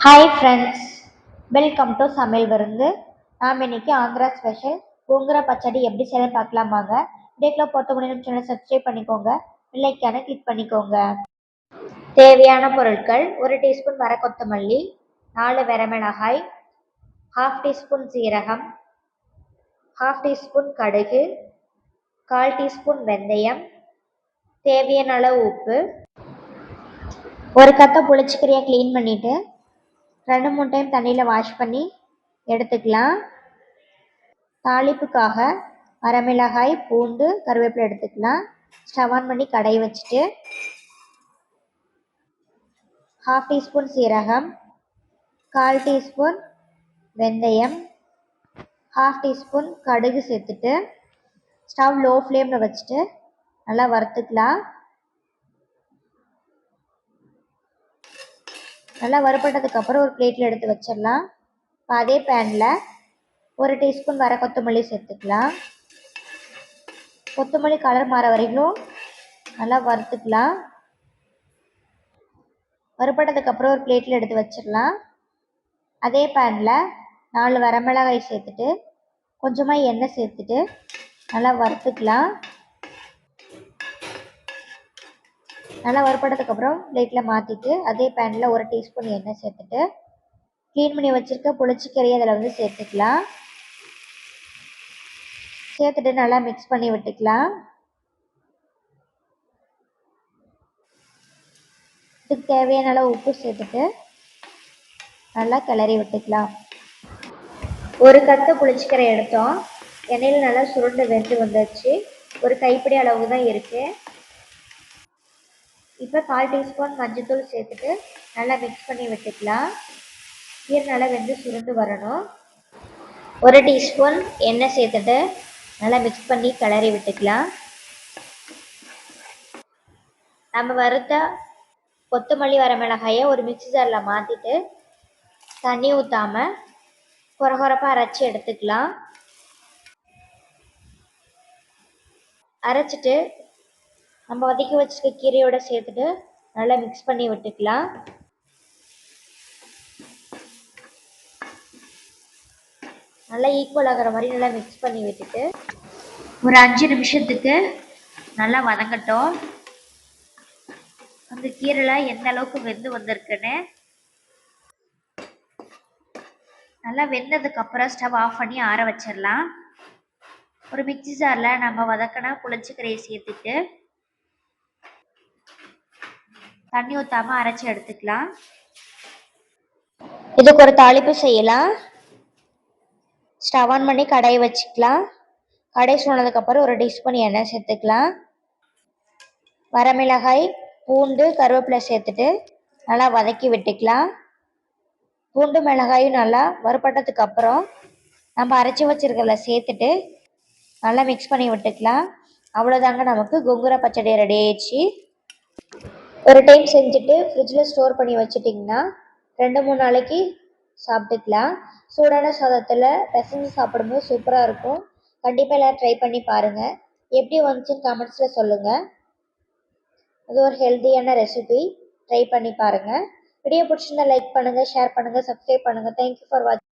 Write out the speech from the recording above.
Hi friends welcome to சமையல் விருந்து நாம் இன்னைக்கு ஆந்திரா ஸ்பெஷல் கோங்குர பச்சடி எப்படி செய்யலாம் பார்க்கலாம் வாங்க. வீடியோக்குள்ள போட்ட முடியும் சேனல் சப்ஸ்கிரைப் பண்ணிக்கோங்க. பிள்ளைக்கான கிளிக் பண்ணிக்கோங்க. தேவையான பொருட்கள் ஒரு டீஸ்பூன் வர கொத்தமல்லி நாலு வரமிளகாய் ஹாஃப் டீஸ்பூன் சீரகம் ஹாஃப் டீஸ்பூன் கடுகு கால் டீஸ்பூன் வெந்தயம் தேவையான அளவு உப்பு ஒரு கத்தை புளிச்சிக்கறியை க்ளீன் பண்ணிவிட்டு ரெண்டு மூணு டைம் தண்ணியில் வாஷ் பண்ணி எடுத்துக்கலாம். தாளிப்புக்காக வரமிளகாய் பூண்டு கருவேப்பிலை எடுத்துக்கலாம். ஸ்டவ் ஆன் பண்ணி கடை வச்சுட்டு ஹாஃப் டீஸ்பூன் சீரகம் கால் டீஸ்பூன் வெந்தயம் ஹாஃப் டீஸ்பூன் கடுகு சேர்த்துட்டு ஸ்டவ் லோ ஃப்ளேமில் வச்சுட்டு நல்லா வறுத்துக்கலாம். நல்லா வறுபட்டதுக்கப்புறம் ஒரு பிளேட்டில் எடுத்து வச்சிடலாம். இப்போ அதே பேனில் ஒரு டீஸ்பூன் வர கொத்தமல்லி சேர்த்துக்கலாம். கொத்தமல்லி கலர் மாற வரைக்கும் நல்லா வறுத்துக்கலாம். வறுபட்டதுக்கப்புறம் ஒரு பிளேட்டில் எடுத்து வச்சிடலாம். அதே பேனில் நாலு வரமிளகாய் சேர்த்துட்டு கொஞ்சமாக எண்ணெய் சேர்த்துட்டு நல்லா வறுத்துக்கலாம். நல்லா வறுபட்டதுக்கப்புறம் பிளேட்டில் மாற்றிட்டு அதே பேனில் ஒரு டீஸ்பூன் எண்ணெய் சேர்த்துட்டு க்ளீன் பண்ணி வச்சுருக்க புளிச்சிக்கறி அதில் வந்து சேர்த்துக்கலாம். சேர்த்துட்டு நல்லா மிக்ஸ் பண்ணி விட்டுக்கலாம். இதுக்கு தேவையான அளவு உப்பு சேர்த்துட்டு நல்லா கிளறி விட்டுக்கலாம். ஒரு கத்து புளிச்சிக்கரை எடுத்தோம். எண்ணெயில் நல்லா சுருண்டு வெந்து வந்துச்சு ஒரு கைப்பிடி அளவு தான் இருக்குது இப்போ கால் டீஸ்பூன் மஞ்சத்தூள் சேர்த்துட்டு நல்லா மிக்ஸ் பண்ணி விட்டுக்கலாம். கீரை நல்லா வெந்து சுருண்டு வரணும். ஒரு டீஸ்பூன் எண்ணெய் சேர்த்துட்டு நல்லா மிக்ஸ் பண்ணி கிளறி விட்டுக்கலாம். நம்ம வறுத்த கொத்தமல்லி வர மிளகாயை ஒரு மிக்சி ஜாரில் மாற்றிட்டு தண்ணி ஊற்றாமல் குறகுறப்பாக அரைச்சி எடுத்துக்கலாம். அரைச்சிட்டு நம்ம வதக்கி வச்சுருக்க கீரையோட சேர்த்துட்டு நல்லா மிக்ஸ் பண்ணி விட்டுக்கலாம். நல்லா ஈக்குவல் ஆகிற மாதிரி நல்லா மிக்ஸ் பண்ணி விட்டுட்டு ஒரு அஞ்சு நிமிஷத்துக்கு நல்லா வதங்கட்டும். அந்த கீரைலாம் எந்த அளவுக்கு வெந்து வந்திருக்குன்னு நல்லா வெந்ததுக்கப்புறம் ஸ்டவ் ஆஃப் பண்ணி ஆற வச்சிடலாம். ஒரு மிக்சி ஜாரில் நம்ம வதக்கினா புளிச்சக்கரையை சேர்த்துட்டு தண்ணி ஊற்றாமல் அரைச்சி எடுத்துக்கலாம். இதுக்கு ஒரு தாளிப்பு செய்யலாம். ஸ்டவ் ஆன் பண்ணி கடாய் வச்சுக்கலாம். கடாய் சொன்னதுக்கப்புறம் ஒரு டீஸ்பூன் எண்ணெய் சேர்த்துக்கலாம். வரமிளகாய் பூண்டு கருவேப்பிலை சேர்த்துட்டு நல்லா வதக்கி விட்டுக்கலாம். பூண்டு மிளகாயும் நல்லா வறுபட்டதுக்கு அப்புறம் நம்ம அரைச்சி வச்சிருக்கிறத சேர்த்துட்டு நல்லா மிக்ஸ் பண்ணி விட்டுக்கலாம். அவ்வளோதாங்க நமக்கு. குங்குர பச்சடி ரெடி ஆயிடுச்சு. ஒரு டைம் செஞ்சுட்டு ஃப்ரிட்ஜில் ஸ்டோர் பண்ணி வச்சுட்டிங்கன்னா ரெண்டு மூணு நாளைக்கு சாப்பிட்டுக்கலாம். சூடான சாதத்தில் பிசைஞ்சு சாப்பிடும்போது சூப்பராக இருக்கும். கண்டிப்பாக எல்லோரும் ட்ரை பண்ணி பாருங்கள் எப்படி வந்துச்சுன்னு கமெண்ட்ஸில் சொல்லுங்கள் அது ஒரு ஹெல்த்தியான ரெசிபி ட்ரை பண்ணி பாருங்கள் வீடியோ பிடிச்சிருந்தா லைக் பண்ணுங்கள் ஷேர் பண்ணுங்கள் சப்ஸ்கிரைப் பண்ணுங்கள் தேங்க்யூ ஃபார் வாட்சிங்